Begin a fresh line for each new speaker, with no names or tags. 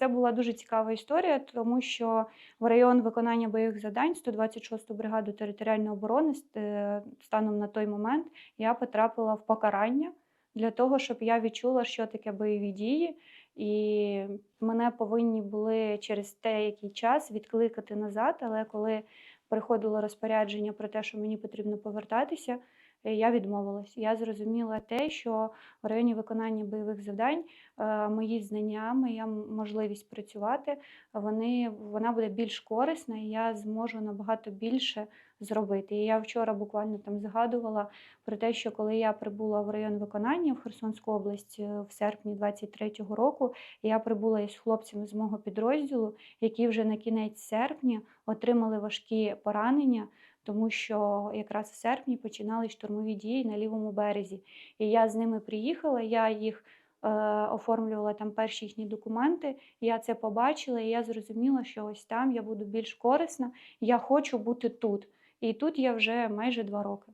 Це була дуже цікава історія, тому що в район виконання бойових завдань 126-ту бригаду територіальної оборони е, станом на той момент я потрапила в покарання для того, щоб я відчула, що таке бойові дії, і мене повинні були через деякий час відкликати назад. Але коли приходило розпорядження про те, що мені потрібно повертатися, я відмовилась. Я зрозуміла те, що в районі виконання бойових завдань е, мої знання, моя можливість працювати, вони, вона буде більш корисна, і я зможу набагато більше зробити. І я вчора буквально там згадувала про те, що коли я прибула в район виконання в Херсонську область е, в серпні 23-го року, я прибула із хлопцями з мого підрозділу, які вже на кінець серпня отримали важкі поранення. Тому що якраз в серпні починали штурмові дії на лівому березі. І я з ними приїхала, я їх е, оформлювала там перші їхні документи. Я це побачила, і я зрозуміла, що ось там я буду більш корисна. Я хочу бути тут. І тут я вже майже два роки.